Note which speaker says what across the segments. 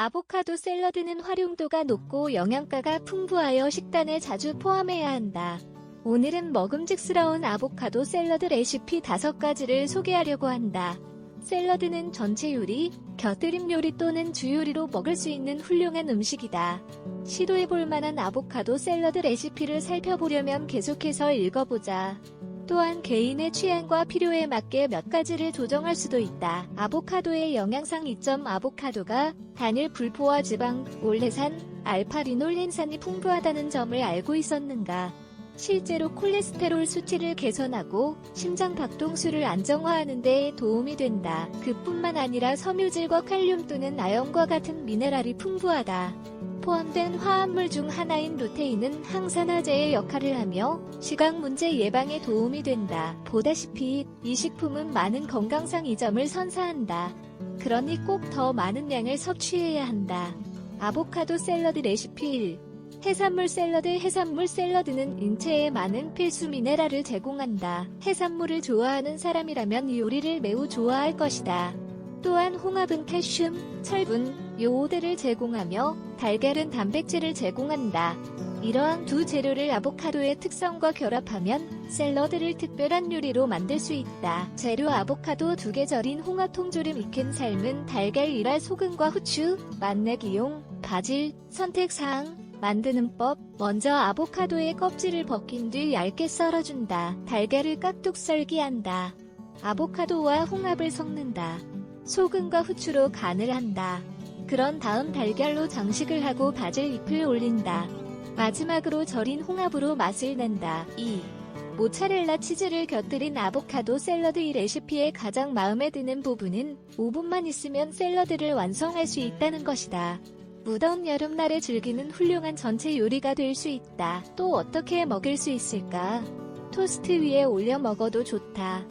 Speaker 1: 아보카도 샐러드는 활용도가 높고 영양가가 풍부하여 식단에 자주 포함해야 한다. 오늘은 먹음직스러운 아보카도 샐러드 레시피 5가지를 소개하려고 한다. 샐러드는 전체 요리, 곁들임 요리 또는 주요리로 먹을 수 있는 훌륭한 음식이다. 시도해볼 만한 아보카도 샐러드 레시피를 살펴보려면 계속해서 읽어보자. 또한 개인의 취향과 필요에 맞게 몇 가지를 조정할 수도 있다. 아보카도의 영양상 이점 아보카도가 단일 불포화 지방, 올레산, 알파리놀 hen산이 풍부하다는 점을 알고 있었는가? 실제로 콜레스테롤 수치를 개선하고 심장 박동수를 안정화하는 데 도움이 된다. 그뿐만 아니라 섬유질과 칼륨 또는 아연과 같은 미네랄이 풍부하다. 포함된 화합물 중 하나인 루테인은 항산화제의 역할을 하며 시각 문제 예방에 도움이 된다. 보다시피 이 식품은 많은 건강상 이점을 선사한다. 그러니 꼭 더 많은 양을 섭취해야 한다. 아보카도 샐러드 레시피 1 해산물 샐러드 해산물 샐러드는 인체에 많은 필수 미네랄을 제공한다. 해산물을 좋아하는 사람이라면 이 요리를 매우 좋아할 것이다. 또한 홍합은 칼슘, 철분, 요오드를 제공하며 달걀은 단백질을 제공한다. 이러한 두 재료를 아보카도의 특성과 결합하면 샐러드를 특별한 요리로 만들 수 있다. 재료 아보카도 두 개 절인 홍합 통조림 익힌 삶은 달걀 일할 소금과 후추, 맛내기용, 바질, 선택사항, 만드는 법 먼저 아보카도의 껍질을 벗긴 뒤 얇게 썰어준다. 달걀을 깍둑 썰기 한다. 아보카도와 홍합을 섞는다. 소금과 후추로 간을 한다. 그런 다음 달걀로 장식을 하고 바질 잎을 올린다. 마지막으로 절인 홍합으로 맛을 낸다. 2. 모차렐라 치즈를 곁들인 아보카도 샐러드 이 레시피의 가장 마음에 드는 부분은 5분만 있으면 샐러드를 완성할 수 있다는 것이다. 무더운 여름날에 즐기는 훌륭한 전체 요리가 될 수 있다. 또 어떻게 먹을 수 있을까? 토스트 위에 올려 먹어도 좋다.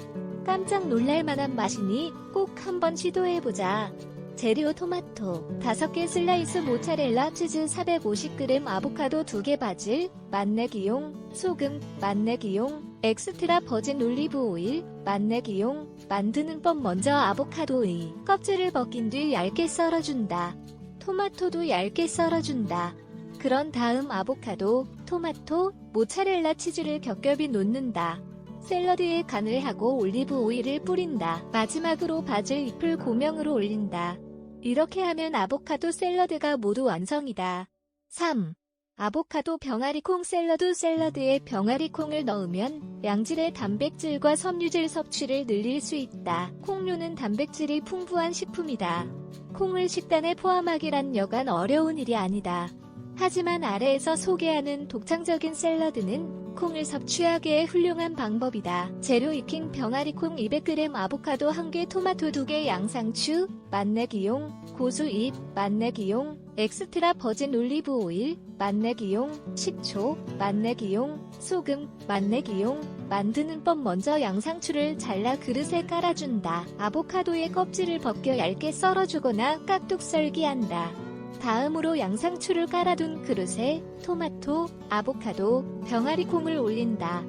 Speaker 1: 깜짝 놀랄 만한 맛이니 꼭 한번 시도해보자. 재료 토마토 5개 슬라이스 모차렐라 치즈 450g 아보카도 2개 바질 맛내기용 소금 맛내기용 엑스트라 버진 올리브 오일 맛내기용 만드는 법 먼저 아보카도의 껍질을 벗긴 뒤 얇게 썰어준다. 토마토도 얇게 썰어준다. 그런 다음 아보카도, 토마토, 모차렐라 치즈를 겹겹이 놓는다. 샐러드에 간을 하고 올리브 오일을 뿌린다. 마지막으로 바질 잎을 고명으로 올린다. 이렇게 하면 아보카도 샐러드가 모두 완성이다. 3. 아보카도 병아리콩 샐러드 샐러드에 병아리콩을 넣으면 양질의 단백질과 섬유질 섭취를 늘릴 수 있다. 콩류는 단백질이 풍부한 식품이다. 콩을 식단에 포함하기란 여간 어려운 일이 아니다. 하지만 아래에서 소개하는 독창적인 샐러드는 콩을 섭취하기에 훌륭한 방법이다. 재료 익힌 병아리 콩 200g 아보카도 1개 토마토 2개 양상추 맛내기용 고수잎 맛내기용 엑스트라 버진 올리브 오일 맛내기용 식초 맛내기용 소금 맛내기용 만드는 법 먼저 양상추를 잘라 그릇에 깔아준다. 아보카도의 껍질을 벗겨 얇게 썰어주거나 깍둑 썰기한다. 다음으로 양상추를 깔아둔 그릇에 토마토, 아보카도, 병아리콩을 올린다.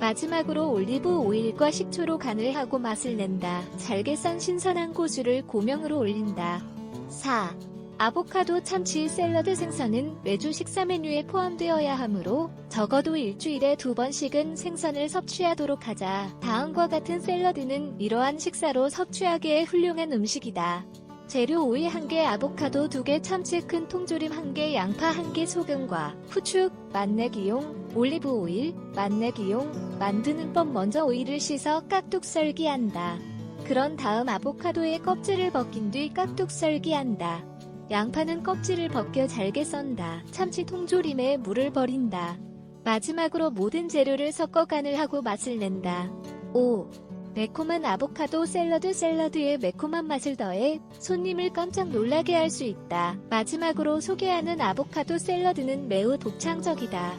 Speaker 1: 마지막으로 올리브 오일과 식초로 간을 하고 맛을 낸다. 잘게 썬 신선한 고수를 고명으로 올린다. 4. 아보카도 참치 샐러드 생선은 매주 식사 메뉴에 포함되어야 하므로 적어도 일주일에 두 번씩은 생선을 섭취하도록 하자. 다음과 같은 샐러드는 이러한 식사로 섭취하기에 훌륭한 음식이다. 재료 오이 1개, 아보카도 2개, 참치 큰 통조림 1개, 양파 1개, 소금과 후추, 맛내기용, 올리브 오일, 맛내기용, 만드는 법 먼저 오이를 씻어 깍둑 썰기한다. 그런 다음 아보카도의 껍질을 벗긴 뒤 깍둑 썰기한다. 양파는 껍질을 벗겨 잘게 썬다. 참치 통조림에 물을 버린다. 마지막으로 모든 재료를 섞어 간을 하고 맛을 낸다. 5. 매콤한 아보카도 샐러드 샐러드에 매콤한 맛을 더해 손님을 깜짝 놀라게 할 수 있다. 마지막으로 소개하는 아보카도 샐러드는 매우 독창적이다.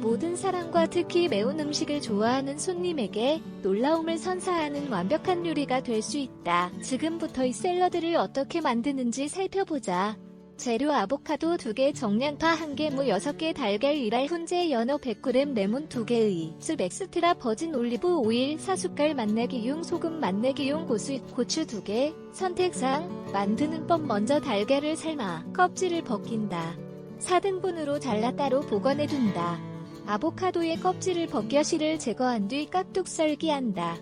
Speaker 1: 모든 사람과 특히 매운 음식을 좋아하는 손님에게 놀라움을 선사하는 완벽한 요리가 될 수 있다. 지금부터 이 샐러드를 어떻게 만드는지 살펴보자. 재료 아보카도 2개, 정량파 1개, 무 6개, 달걀 1알, 훈제 연어 100g, 레몬 2개의 습 엑스트라 버진 올리브 오일 4숟갈, 맛내기용 소금, 맛내기용 고수, 고추 2개. 선택상 만드는 법 먼저 달걀을 삶아 껍질을 벗긴다. 4등분으로 잘라 따로 보관해둔다. 아보카도의 껍질을 벗겨 실을 제거한 뒤 깍둑 썰기 한다.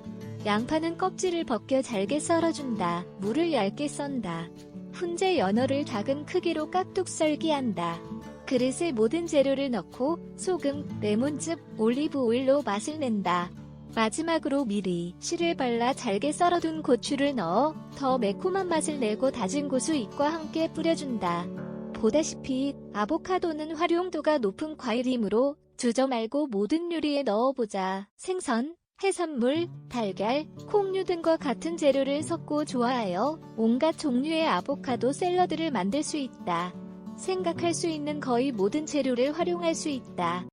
Speaker 1: 양파는 껍질을 벗겨 잘게 썰어준다. 물을 얇게 썬다. 훈제 연어를 작은 크기로 깍둑 썰기 한다. 그릇에 모든 재료를 넣고 소금, 레몬즙, 올리브 오일로 맛을 낸다. 마지막으로 미리 실을 발라 잘게 썰어둔 고추를 넣어 더 매콤한 맛을 내고 다진 고수 잎과 함께 뿌려준다. 보다시피 아보카도는 활용도가 높은 과일이므로 주저 말고 모든 요리에 넣어보자. 생선, 해산물, 달걀, 콩류 등과 같은 재료를 섞고 조화하여 온갖 종류의 아보카도 샐러드를 만들 수 있다. 생각할 수 있는 거의 모든 재료를 활용할 수 있다.